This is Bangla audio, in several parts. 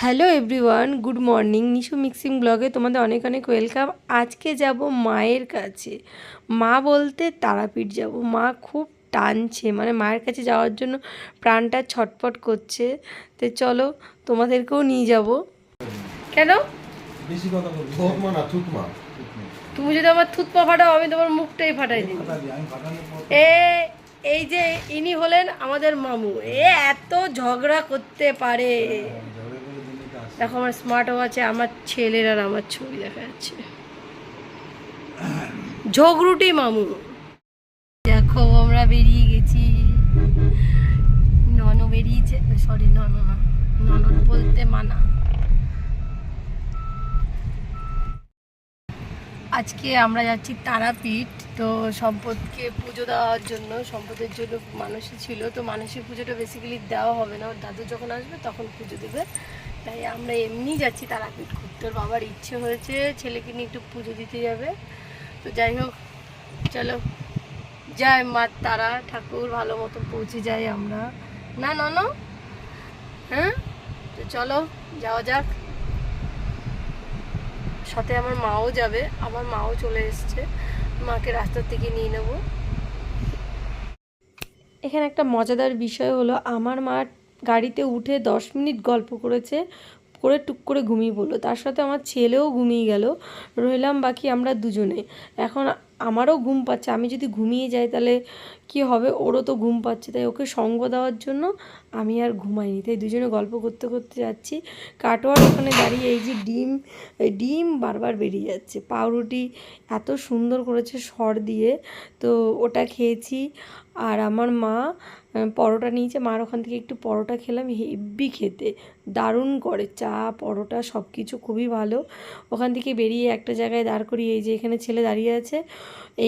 Hello everyone good morning. Nishu mixing ব্লগে তোমাদের অনেক অনেক ওয়েলকাম। আজকে যাব মায়ের কাছে। মা বলতে তারাপীঠ যাব। মা খুব টানছে মানে মায়ের কাছে যাওয়ার জন্য প্রাণটা ছটপট করছে। তো চলো তোমাদেরকেও নিয়ে যাব। কেন? তুমি যদি আমার থুতপা ফাটাও আমি তোমার মুখটাই ফাটাই দিই এ এই যে ইনি হলেন আমাদের মামু। এ এত ঝগড়া করতে পারে ঝগড়া করে দিল্লিতে আসে দেখো আমার স্মার্ট ওয়াচে আমার ছেলের আর আমার ছবি দেখা যাচ্ছে। ঝগড়ুটি মামু। দেখো, আমরা বেরিয়ে গেছি। নন বেরিয়েছে সরি নন না ননদ বলতে মানা। আজকে আমরা যাচ্ছি তারাপীঠ, তো সম্পদকে পুজো দেওয়ার জন্য, সম্পদের জন্য মানুষই ছিল, তো মানুষের পুজোটা বেসিক্যালি দেওয়া হবে না। ওর দাদু যখন আসবে, তখন পুজো দেবে। তাই আমরা এমনি যাচ্ছি তারাপীঠ ঘুরতে। বাবার ইচ্ছে হয়েছে ছেলেকে নিয়ে একটু পুজো দিতে যাবে। তো যাই হোক, চলো। যাই মা, তারা, ঠাকুর ভালো মতো পৌঁছে যাই আমরা। না নন হ্যাঁ? তো চলো, যাওয়া যাক। সাথে আমার মাও যাবে। আমার মাও চলে এসছে। মাকে রাস্তার থেকে নিয়ে নেব। এখানে একটা মজাদার বিষয় হলো, আমার মা গাড়িতে উঠে দশ মিনিট গল্প করেছে, করে টুক করে ঘুমিয়ে পড়ল। তার সাথে আমার ছেলেও ঘুমিয়ে গেল। রইলাম বাকি আমরা দুজনে। এখন আমারও ঘুম পাচ্ছে। আমি যদি ঘুমিয়ে যাই তাহলে কি হবে? ওরও তো ঘুম পাচ্ছে। তাই ওকে সঙ্গ দেওয়ার জন্য আমি আর ঘুমাইনি। তাই দুজনে গল্প করতে করতে যাচ্ছি। কাটোয়ার ওখানে দাঁড়িয়ে এই যে ডিম ডিম বারবার বেরিয়ে যাচ্ছে। পাউরুটি এত সুন্দর করেছে সর দিয়ে। তো ওটা খেয়েছি। আর আমার মা পরোটা নিয়েছে, মার ওখান থেকে একটু পরোটা খেলাম, হেব্বি খেতে, দারুণ করে, চা, পরোটা সব কিছু খুবই ভালো। ওখান থেকে বেরিয়ে একটা জায়গায় দাঁড় করিয়ে, এই যে এখানে ছেলে দাঁড়িয়ে আছে,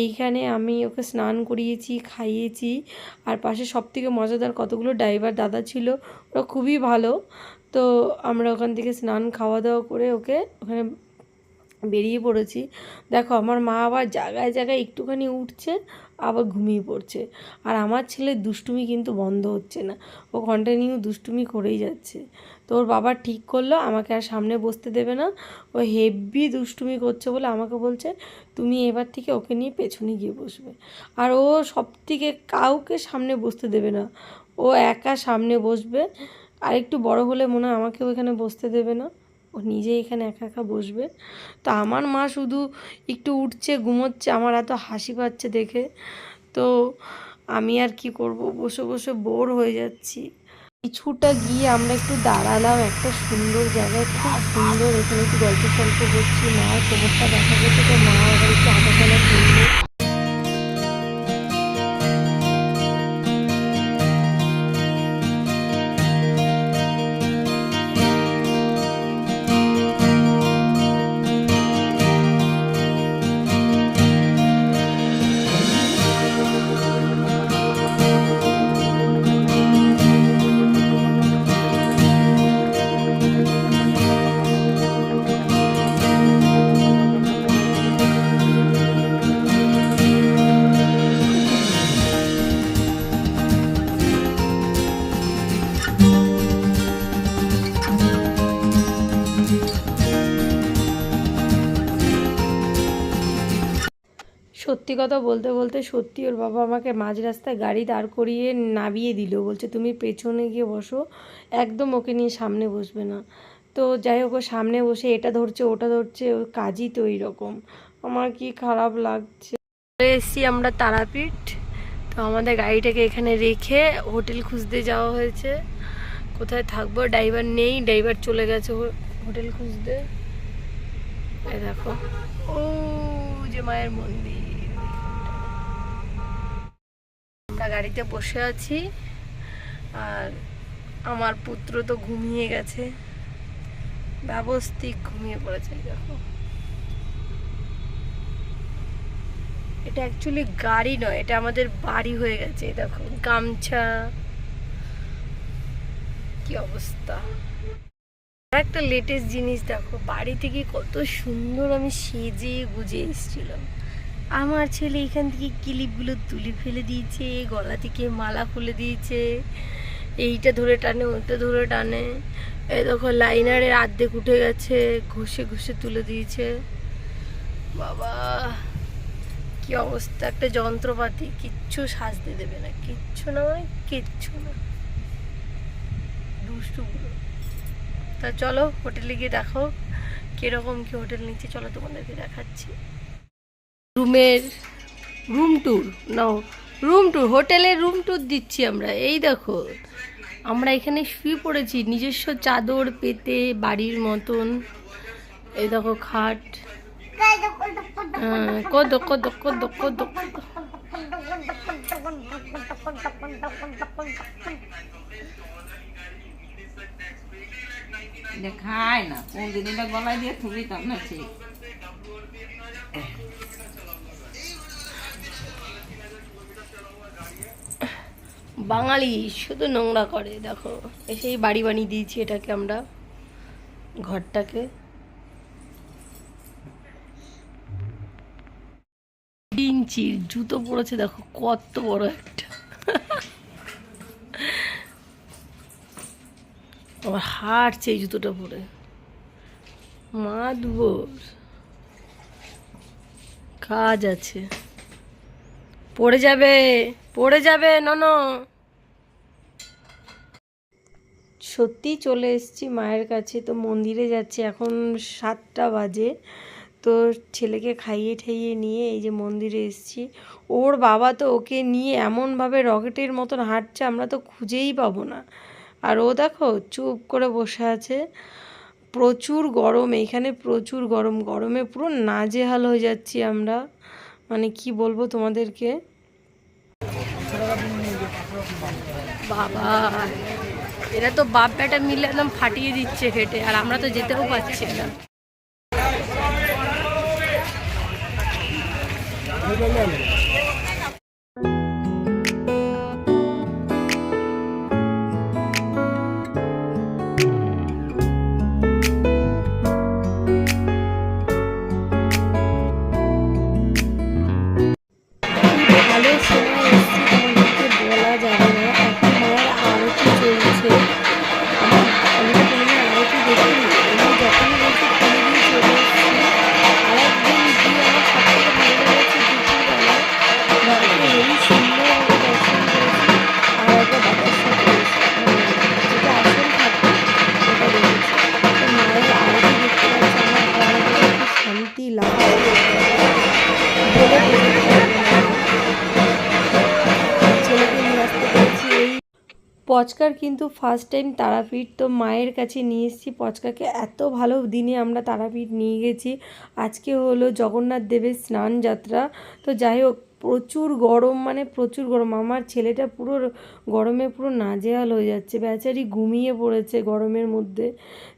এইখানে আমি ওকে স্নান করিয়েছি, খাইয়েছি, আর পাশে সব থেকে মজাদার কতগুলো ড্রাইভার দাদা ছিল, ওরা খুবই ভালো। তো আমরা ওখান থেকে স্নান খাওয়া দাওয়া করে ওকে ওখানে বেরিয়ে পড়েছি। দেখো, আমার মা আবার জায়গায় জায়গায় একটুখানি উঠছে আবার ঘুমিয়ে পড়ছে। আর আমার ছেলের দুষ্টুমি কিন্তু বন্ধ হচ্ছে না। ও কন্টিনিউ দুষ্টুমি করেই যাচ্ছে। তো ওর বাবা ঠিক করল, আমাকে আর সামনে বসতে দেবে না। ও হেভি দুষ্টুমি করছে বলে আমাকে বলছে, তুমি এবার থেকে ওকে নিয়ে পেছনে গিয়ে বসবে। আর ও সব থেকে কাউকে সামনে বসতে দেবে না। ও একা সামনে বসবে। আর একটু বড় হলে মনে হয় আমাকেও এখানে বসতে দেবে না। ও নিজে এখানে একা একা বসবে। তো আমার মা শুধু একটু উঠছে, ঘুমোচ্ছে, আমার এত হাসি পাচ্ছে দেখে। তো আমি আর কি করব? বসে বসে বোর হয়ে যাচ্ছি। কিছুটা গিয়ে আমরা একটু দাঁড়ালাম একটা সুন্দর জায়গায়। খুব সুন্দর এখানে একটু গল্প সল্প করছি মায়ের কোমরটা দেখা যাচ্ছে তো মা আবার একটু সত্যি কথা বলতে বলতে সত্যি ওর বাবা আমাকে মাঝ রাস্তায় গাড়ি দাঁড় করিয়ে নামিয়ে দিল। বলছে, তুমি পেছনে গিয়ে বসো, একদম ওকে নিয়ে সামনে বসবে না। তো যাই হোক, ও সামনে বসে এটা ধরছে, ওটা ধরছে, ওর কাজই তো এইরকম। আমার কি খারাপ লাগছে। চলে এসেছি আমরা তারাপীঠ। তো আমাদের গাড়িটাকে এখানে রেখে হোটেল খুঁজতে যাওয়া হয়েছে। কোথায় থাকব? ড্রাইভার নেই, ড্রাইভার চলে গেছে হোটেল খুঁজতে। দেখো। ও যে মায়ের মন্দির। আমরা গাড়িতে বসে আছি। আর আমার পুত্র তো ঘুমিয়ে গেছে। ব্যবস্থিক ঘুমিয়ে পড়েছে দেখো। এটা অ্যাকচুয়ালি গাড়ি নয়, এটা আমাদের বাড়ি হয়ে গেছে দেখো। গামছা। কি অবস্থা। একটা লেটেস্ট জিনিস দেখো বাড়ি থেকে কত সুন্দর আমি সেজে গুজে এসেছিলাম। আমার ছেলে এখান থেকে ক্লিপগুলো তুলে ফেলে দিয়েছে, গলা থেকে মালা খুলে দিয়েছে। এইটা ধরে টানে, ওইটা ধরে টানে। এই দেখো, লাইনারের আর্ধেক উঠে গেছে, ঘষে ঘষে তুলে দিয়েছে। বাবা, কি অবস্থা, একটা যন্ত্রপাতি, কিচ্ছু সাজতে দেবে না, কিচ্ছু না মানে কিচ্ছু না। দুষ্টুগুলো তা চলো, হোটেলে গিয়ে দেখো, কীরকম কি হোটেল নিচ্ছে, চলো তোমাদেরকে দেখাচ্ছি। রুমের room tour now room tour হোটেলের রুম ট্যুর দিচ্ছি আমরা। এই দেখো আমরা এখানে শুয়ে পড়েছি নিজস্ব চাদর পেতে বাড়ির মতন। এই দেখো খাট। হ্যাঁ, কদ কদ কদ কদ কদ। খায় না কোন দিন এটা গলায় দিয়ে থুবি তার না ঠিক। বাঙালি শুধু নোংরা করে, দেখো। এসেই বাড়ি বানিয়ে দিয়েছি এটাকে আমরা, ঘরটাকে। ইঞ্চির জুতো পড়েছে, দেখো কত বড় একটা। আমার হাঁটছে এই জুতোটা পরে। মাদবর কাজ আছে। পড়ে যাবে পড়ে যাবে নন সত্যি চলে এসেছি মায়ের কাছে। তো মন্দিরে যাচ্ছি, এখন সাতটা বাজে। তো ছেলেকে খাইয়ে ঠাইয়ে নিয়ে এই যে মন্দিরে এসেছি। ওর বাবা তো ওকে নিয়ে এমনভাবে রকেটের মতন হাঁটছে, আমরা তো খুঁজেই পাবো না। আর ও দেখো চুপ করে বসে আছে। প্রচুর গরম, এখানে প্রচুর গরম। গরমে পুরো নাজেহাল হয়ে যাচ্ছি আমরা। মানে কি বলব তোমাদেরকে? বাবা। এরা তো বাপ বেটা মিলে একদম ফাটিয়ে দিচ্ছে হেঁটে আর আমরা তো যেতেও পারছি না। ভালো পচকার কিন্তু ফার্স্ট টাইম তারাপীঠ তো মায়ের কাছে নিয়ে এসেছি। পচকাকে এত ভালো দিনে আমরা তারাপীঠ নিয়ে গেছি। আজকে হলো জগন্নাথ দেবের স্নান যাত্রা তো যাই হোক প্রচুর গরম মানে প্রচুর গরম। আমার ছেলেটা পুরো গরমে পুরো নাজেহাল হয়ে যাচ্ছে, বেচারি ঘুমিয়ে পড়েছে গরমের মধ্যে।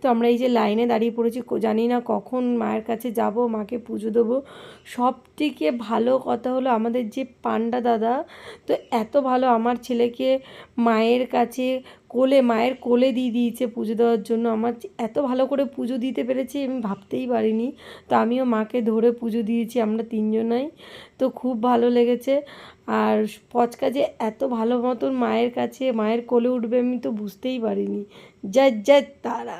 তো আমরা এই যে লাইনে দাঁড়িয়ে পড়েছি জানি না কখন মায়ের কাছে যাব, মাকে পুজো দেবো। সব থেকে ভালো কথা হলো আমাদের যে পান্ডা দাদা, তো এত ভালো আমার ছেলেকে মায়ের কাছে কোলে, মায়ের কোলে দিয়ে দিয়েছে পুজো দেওয়ার জন্য। আমার এত ভালো করে পুজো দিতে পেরেছি আমি ভাবতেই পারিনি। তো আমিও মাকে ধরে পুজো দিয়েছি, আমরা তিনজনাই। তো খুব ভালো লেগেছে। আর পচকা যে এত ভালো মতন মায়ের কাছে, মায়ের কোলে উঠবে আমি তো বুঝতেই পারিনি। যা যা তারা।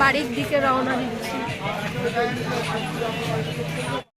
বাড়ির দিকে রওনা দিচ্ছি।